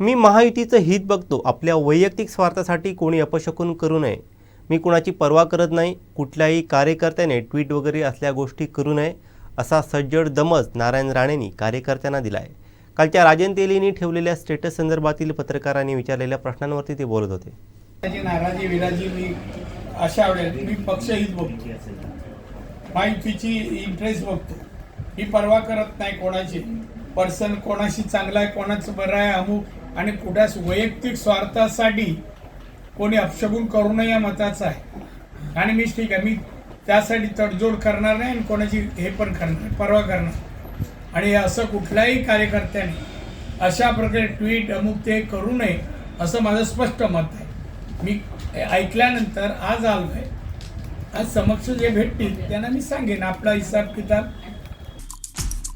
मी महायुतीचं हित बघतो. आपल्या वैयक्तिक स्वार्थासाठी कोणी अपशकून करू नये. मी कुणाची पर्वा करत नाही कुठल्याही कार्यकर्त्याने ट्विट वगैरे असल्या गोष्टी करू नये असा सज्जड दमज नारायण राणेंनी कार्यकर्त्यांना दिला आहे कालच्या राजन तेलींनी ठेवलेल्या स्टेटस संदर्भातील पत्रकारांनी विचारलेल्या प्रश्नांवरती ते बोलत होते. त्याची नाराजी विराजी मी अशा वेळेस मी पक्षहित बघतो. माहितीची इंटरेस्ट बघतो. ही पर्वा करत नाही कोणाची. पर्सन कोणाशी चांगला आहे कोणाचं बरं आहे अमुक आणि कुठल्याच वैयक्तिक स्वार्थासाठी कोणी अपशगुन करू नये या मताचा आहे. आणि मी ठीक आहे. मी त्यासाठी तडजोड करणार नाही आणि कोणाची हे पण करणार पर्वा करणार आणि असं कुठल्याही कार्यकर्त्याने अशा प्रकारे ट्विट अमुक ते करू नये असं माझं स्पष्ट मत आहे. मी ऐकल्यानंतर आज आलो आहे आज समक्ष जे भेटतील त्यांना मी सांगेन. आपला हिसाब किताब